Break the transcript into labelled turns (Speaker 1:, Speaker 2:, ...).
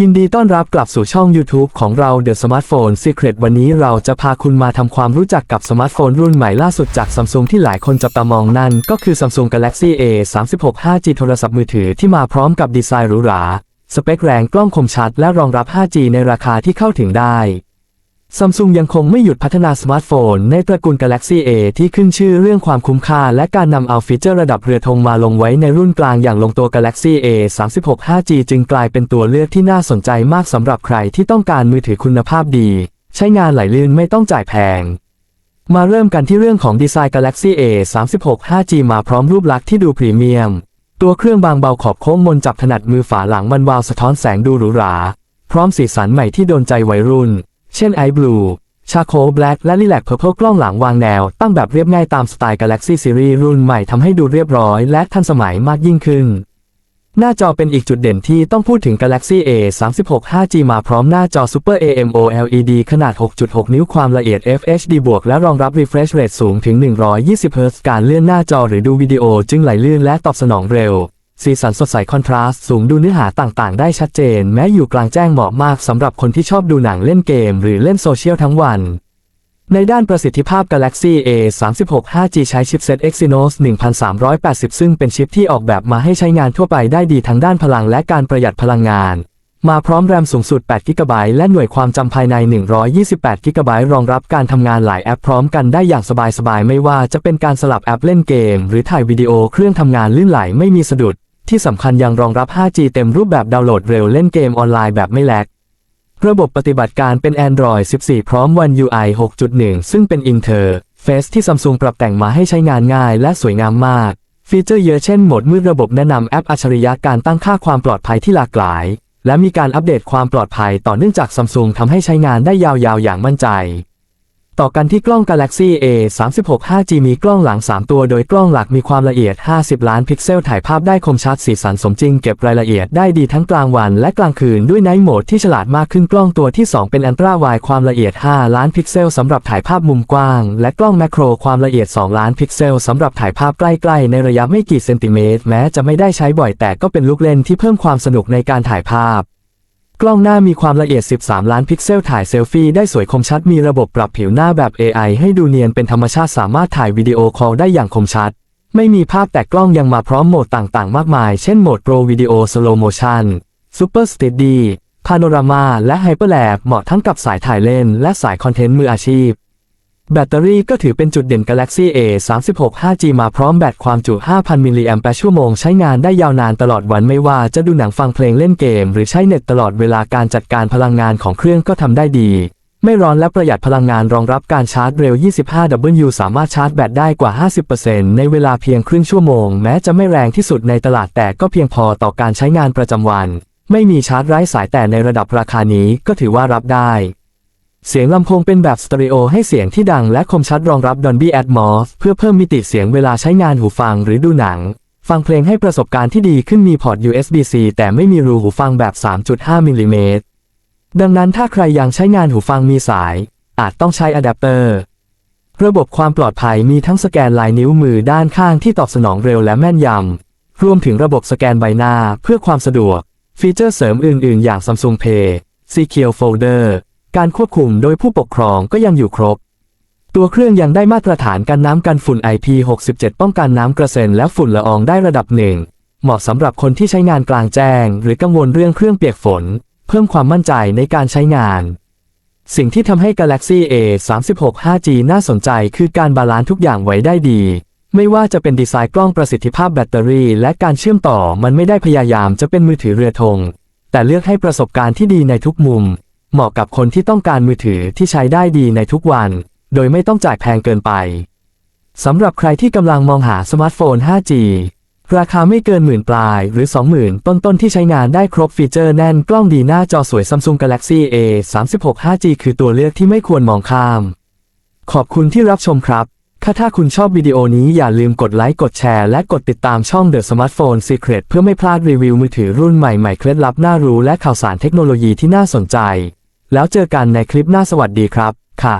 Speaker 1: ยินดีต้อนรับกลับสู่ช่อง YouTube ของเรา The Smartphone Secret วันนี้เราจะพาคุณมาทำความรู้จักกับสมาร์ทโฟนรุ่นใหม่ล่าสุดจาก Samsung ที่หลายคนจับตามองนั่น ก็คือ Samsung Galaxy A 36 5G โทรศัพท์มือถือที่มาพร้อมกับดีไซน์หรูหรา สเปคแรงกล้องคมชัดและรองรับ 5G ในราคาที่เข้าถึงได้ ซัมซุงยังคงไม่หยุดพัฒนาสมาร์ทโฟน ในตระกูล Galaxy A ที่ขึ้นชื่อเรื่องความคุ้มค่า และการนำเอาฟีเจอร์ระดับเรือธงมาลงไว้ในรุ่นกลางอย่างลงตัว Galaxy A 36 5G จึงกลายเป็นตัวเลือกที่น่าสนใจมากสำหรับใครที่ต้องการมือถือคุณภาพดี ใช้งานไหลลื่นไม่ต้องจ่ายแพง มาเริ่มกันที่เรื่องของดีไซน์ Galaxy A 36 5G มาพร้อมรูปลักษณ์ที่ดูพรีเมียม ตัวเครื่องบางเบาขอบโค้งมนจับถนัดมือฝาหลังมันวาวสะท้อนแสงดูหรูหรา พร้อมสีสันใหม่ที่โดนใจวัยรุ่น เช่นไอ b บลูชาโคแบล็กและลิแลกเพอร์เพลกล้องหลังวางแนว ตั้งแบบเรียบง่ายตามสไตล์ Galaxy Series รุ่นใหม่ทำให้ดูเรียบร้อยและทันสมัยมากยิ่งขึ้น หน้าจอเป็นอีกจุดเด่นที่ต้องพูดถึง Galaxy A 36 5G มาพร้อมหน้าจอ Super AMOLED ขนาด 6.6 นิ้วความละเอียด FHD บวกและรองรับ refresh rate สูงถึง 120 Hz การเลื่อนหน้าจอหรือดูวิดีโอจึงไหลลื่นและตอบสนองเร็ว สีสันสดใสคอนทราสต์สูงดูเนื้อหาต่างๆ ได้ชัดเจน แม้อยู่กลางแจ้งเหมาะมากสำหรับคนที่ชอบดูหนังเล่นเกม หรือเล่นโซเชียลทั้งวันในด้านประสิทธิภาพ Galaxy A 36 5G ใช้ชิปเซ็ต Exynos 1380 ซึ่งเป็นชิปที่ออกแบบมาให้ใช้งานทั่วไปได้ดีทั้งด้านพลังและการประหยัดพลังงาน มาพร้อมแรมสูงสุด8 g b และหน่วยความจำภายใน 128 g b รองรับการทำงานหลายแอปพร้อมกันได้อย่างสบายๆ ไม่ว่าจะเป็นการสลับแอปเล่นเกม หรือถ่ายวิดีโอเครื่องทำงานลื่นไหลไม่มีสะดุด ที่สำคัญยังรองรับ 5G เต็มรูปแบบดาวน์โหลดเร็วเล่นเกมออนไลน์แบบไม่แลกระบบปฏิบัติการเป็น Android 14 พร้อม One UI 6.1 ซึ่งเป็น Interface ที่ Samsung ปรับแต่งมาให้ใช้งานง่ายและสวยงามมาก ฟีเจอร์เยอะเช่นโหมดมืดระบบแนะนำแอปอัจฉริยะการตั้งค่าความปลอดภัยที่หลากหลาย และมีการอัปเดตความปลอดภัยต่อเนื่องจาก Samsung ทำให้ใช้งานได้ยาวๆอย่างมั่นใจ ต่อกันที่กล้อง Galaxy A 36 5G มีกล้องหลัง 3 ตัว โดยกล้องหลักมีความละเอียด 50 ล้านพิกเซล ถ่ายภาพได้คมชัดสีสันสมจริง เก็บรายละเอียดได้ดีทั้งกลางวันและกลางคืนด้วยไนท์โหมดที่ฉลาดมากขึ้นกล้องตัวที่ 2 เป็นอันตราไวความละเอียด 5 ล้านพิกเซลสำหรับถ่ายภาพมุมกว้าง และกล้องแมโครความละเอียด 2 ล้านพิกเซลสำหรับถ่ายภาพใกล้ๆ ในระยะไม่กี่เซนติเมตร แม้จะไม่ได้ใช้บ่อยแต่ก็เป็นลูกเล่นที่เพิ่มความสนุกในการถ่ายภาพ กล้องหน้ามีความละเอียด 13 ล้านพิกเซลถ่ายเซลฟี่ได้สวยคมชัด มีระบบปรับผิวหน้าแบบ AI ให้ดูเนียนเป็นธรรมชาติสามารถถ่ายวิดีโอคอลได้อย่างคมชัด ไม่มีภาพแต่กล้องยังมาพร้อมโหมดต่างๆ มากมาย เช่นโหมด Pro Video Slow Motion Super Steady Panorama และ Hyperlab เหมาะทั้งกับสายถ่ายเล่น และสายคอนเทนต์มืออาชีพ แบตเตอรี่ก็ถือเป็นจุดเด่น Galaxy A 36 5G มาพร้อมแบตความจุ 5,000 มิลลิแอมป์ชั่วโมงใช้งานได้ยาวนานตลอดวันไม่ว่าจะดูหนังฟังเพลงเล่นเกม หรือใช้เน็ตตลอดเวลาการจัดการพลังงานของเครื่องก็ทำได้ดี ไม่ร้อนและประหยัดพลังงานรองรับการชาร์จเร็ว 25W สามารถชาร์จแบตได้กว่า 50%ในเวลาเพียงครึ่งชั่วโมง แม้จะไม่แรงที่สุดในตลาดแต่ก็เพียงพอต่อการใช้งานประจำวัน ไม่มีชาร์จไร้สายแต่ในระดับราคานี้ก็ถือว่ารับได้ เสียงลำโพงเป็นแบบสเตอริโอให้เสียงที่ดังและคมชัดรองรับ Dolby Atmos เพื่อเพิ่มมิติเสียงเวลาใช้งานหูฟังหรือดูหนัง ฟังเพลงให้ประสบการณ์ที่ดีขึ้นมีพอร์ต USB-C แต่ไม่มีรูหูฟังแบบ 3.5มิลลิเมตรดังนั้นถ้าใครยังใช้งานหูฟังมีสาย อาจต้องใช้อะแดปเตอร์ ระบบความปลอดภัยมีทั้งสแกนลายนิ้วมือด้านข้างที่ตอบสนองเร็วและแม่นยำ รวมถึงระบบสแกนใบหน้าเพื่อความสะดวก ฟีเจอร์เสริมอื่น ๆ อย่าง Samsung Pay Secure Folder การควบคุมโดยผู้ปกครองก็ยังอยู่ครบ ตัวเครื่องยังได้มาตรฐานกันน้ำกันฝุ่น IP67 ป้องกันน้ำกระเซ็นและฝุ่นละอองได้ระดับหนึ่งเหมาะสำหรับคนที่ใช้งานกลางแจ้ง หรือกังวลเรื่องเครื่องเปียกฝน เพิ่มความมั่นใจในการใช้งาน สิ่งที่ทำให้ Galaxy A 36 5G น่าสนใจคือการบาลานซ์ทุกอย่างไว้ได้ดี ไม่ว่าจะเป็นดีไซน์กล้องประสิทธิภาพแบตเตอรี่ และการเชื่อมต่อมันไม่ได้พยายามจะเป็นมือถือเรือธงแต่เลือกให้ประสบการณ์ที่ดีในทุกมุม เหมาะกับคนที่ต้องการมือถือที่ใช้ได้ดีในทุกวัน โดยไม่ต้องจ่ายแพงเกินไป สำหรับใครที่กำลังมองหาสมาร์ทโฟน 5G ราคาไม่เกินหมื่นปลายหรือ 20,000 ต้นๆ ที่ใช้งานได้ครบฟีเจอร์แน่นกล้องดีหน้าจอสวย Samsung Galaxy A 36 5G คือตัวเลือกที่ไม่ควรมองข้าม ขอบคุณที่รับชมครับถ้าถ้าคุณชอบวิดีโอนี้อย่าลืมกดไลค์กดแชร์และกดติดตามช่อง The Smartphone Secret เพื่อไม่พลาดรีวิวมือถือรุ่นใหม่ๆ เคล็ดลับน่ารู้และข่าวสารเทคโนโลยีที่น่าสนใจ แล้วเจอกันในคลิปหน้าสวัสดีครับ ค่ะ